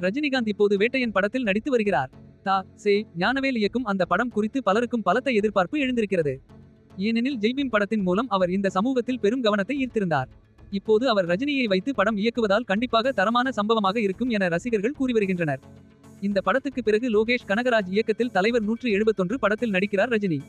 ரஜினிகாந்த் இப்போது வேட்டையன் படத்தில் நடித்து வருகிறார். தா சே ஞானவேல் இயக்கும் அந்த படம் குறித்து பலருக்கும் பலத்த எதிர்பார்ப்பு எழுந்திருக்கிறது. ஏனெனில் ஜெய்பீம் படத்தின் மூலம் அவர் இந்த சமூகத்தில் பெரும் கவனத்தை ஈர்த்திருந்தார். இப்போது அவர் ரஜினியை வைத்து படம் இயக்குவதால் கண்டிப்பாக தரமான சம்பவமாக இருக்கும் என ரசிகர்கள் கூறி வருகின்றனர். இந்த படத்துக்கு பிறகு லோகேஷ் கனகராஜ் இயக்கத்தில் தலைவர் நூற்று எழுபத்தொன்று படத்தில் நடிக்கிறார் ரஜினி.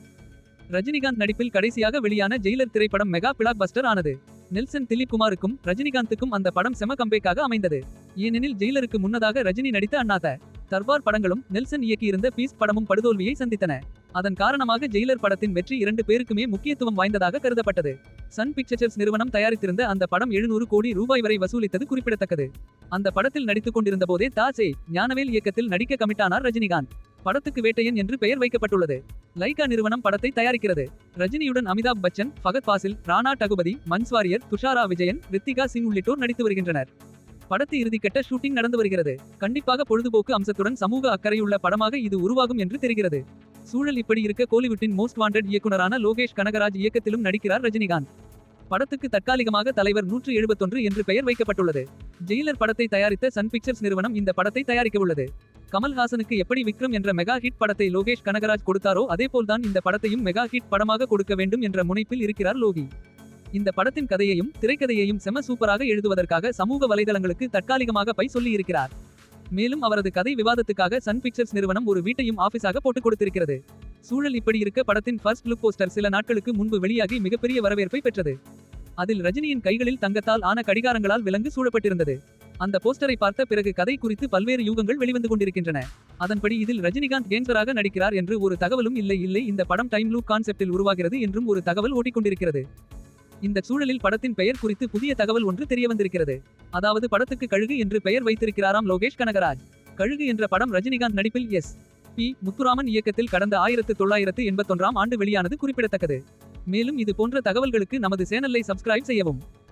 ரஜினிகாந்த் நடிப்பில் கடைசியாக வெளியான ஜெயிலர் திரைப்படம் மெகா பிளாக் பஸ்டர் ஆனது. நெல்சன் திலீப் குமாருக்கும் ரஜினிகாந்துக்கும் அந்த படம் செம கம்பேக்காக அமைந்தது. ஏனெனில் ஜெயிலருக்கு முன்னதாக ரஜினி நடித்த அண்ணாத்த. தர்பார் படங்களும் நெல்சன் இயக்கியிருந்த பீஸ் படமும் படுதோல்வியை சந்தித்தன. அதன் காரணமாக ஜெயிலர் படத்தின் வெற்றி இரண்டு பேருக்குமே முக்கியத்துவம் வாய்ந்ததாக கருதப்பட்டது. சன் பிக்சர்ஸ் நிறுவனம் தயாரித்திருந்த அந்த படம் எழுநூறு கோடி ரூபாய் வரை வசூலித்தது குறிப்பிடத்தக்கது. அந்த படத்தில் நடித்துக் கொண்டிருந்த போதே தாசே ஞானவேல் இயக்கத்தில் நடிக்க கமிட்டானார் ரஜினிகாந்த். படத்துக்கு வேட்டையன் என்று பெயர் வைக்கப்பட்டுள்ளது. லைகா நிறுவனம் படத்தை தயாரிக்கிறது. ரஜினியுடன் அமிதாப் பச்சன் ஃபகத் பாசில் ராணா டகுபதி மன்ஸ்வாரியர் துஷாரா விஜயன் ரித்திகா சிங் உள்ளிட்டோர் நடித்து வருகின்றனர். படத்து இறுதிக்கட்ட ஷூட்டிங் நடந்து வருகிறது. கண்டிப்பாக பொழுதுபோக்கு அம்சத்துடன் சமூக அக்கறையுள்ள படமாக இது உருவாகும் என்று தெரிகிறது. சூழல் இப்படி இருக்க கோலிவுட்டின் மோஸ்ட் வாண்டட் இயக்குனரான லோகேஷ் கனகராஜ் இயக்கத்திலும் நடிக்கிறார் ரஜினிகாந்த். படத்துக்கு தற்காலிகமாக தலைவர் நூற்று எழுபத்தொன்று என்று பெயர் வைக்கப்பட்டுள்ளது. ஜெயிலர் படத்தை தயாரித்த சன் பிக்சர்ஸ் நிறுவனம் இந்த படத்தை தயாரிக்க உள்ளது. கமல்ஹாசனுக்கு எப்படி விக்ரம் என்ற மெகா ஹிட் படத்தை லோகேஷ் கனகராஜ் கொடுத்தாரோ அதேபோல்தான் இந்த படத்தையும் மெகா ஹிட் படமாக கொடுக்க வேண்டும் என்ற முனைப்பில் இருக்கிறார் லோகி. இந்த படத்தின் கதையையும் திரைக்கதையையும் செம சூப்பராக எழுதுவதற்காக சமூக வலைதளங்களுக்கு தற்காலிகமாக பை சொல்லியிருக்கிறார். மேலும் அவரது கதை விவாதத்துக்காக சன் பிக்சர்ஸ் நிறுவனம் ஒரு வீட்டையும் ஆபீஸாக போட்டுக் கொடுத்திருக்கிறது. சூழல் இப்படி இருக்க படத்தின் ஃபர்ஸ்ட் லுக் போஸ்டர் சில நாட்களுக்கு முன்பு வெளியாகி மிகப்பெரிய வரவேற்பை பெற்றது. அதில் ரஜினியின் கைகளில் தங்கத்தால் ஆன கடிகாரங்களால் விலங்கு சூழப்பட்டிருந்தது. அந்த போஸ்டரை பார்த்த பிறகு கதை குறித்து பல்வேறு யூகங்கள் வெளிவந்து கொண்டிருக்கின்றன. அதன்படி இதில் ரஜினிகாந்த் கேங்ஸ்டராக நடிக்கிறார் என்று ஒரு தகவலும் இல்லை இல்லை இந்த படம் டைம் லூப் கான்செப்டில் உருவாகிறது என்றும் ஒரு தகவல் ஓட்டிக்கொண்டிருக்கிறது. இந்த சூழலில் படத்தின் பெயர் குறித்து புதிய தகவல் ஒன்று தெரியவந்திருக்கிறது. அதாவது படத்துக்கு கழுகு என்று பெயர் வைத்திருக்கிறாராம் லோகேஷ் கனகராஜ். கழுகு என்ற படம் ரஜினிகாந்த் நடிப்பில் எஸ். பி. முத்துராமன் இயக்கத்தில் கடந்த ஆயிரத்து தொள்ளாயிரத்து எண்பத்தொன்றாம் ஆண்டு வெளியானது குறிப்பிடத்தக்கது. மேலும் இது போன்ற தகவல்களுக்கு நமது சேனலை சப்ஸ்கிரைப் செய்யவும்.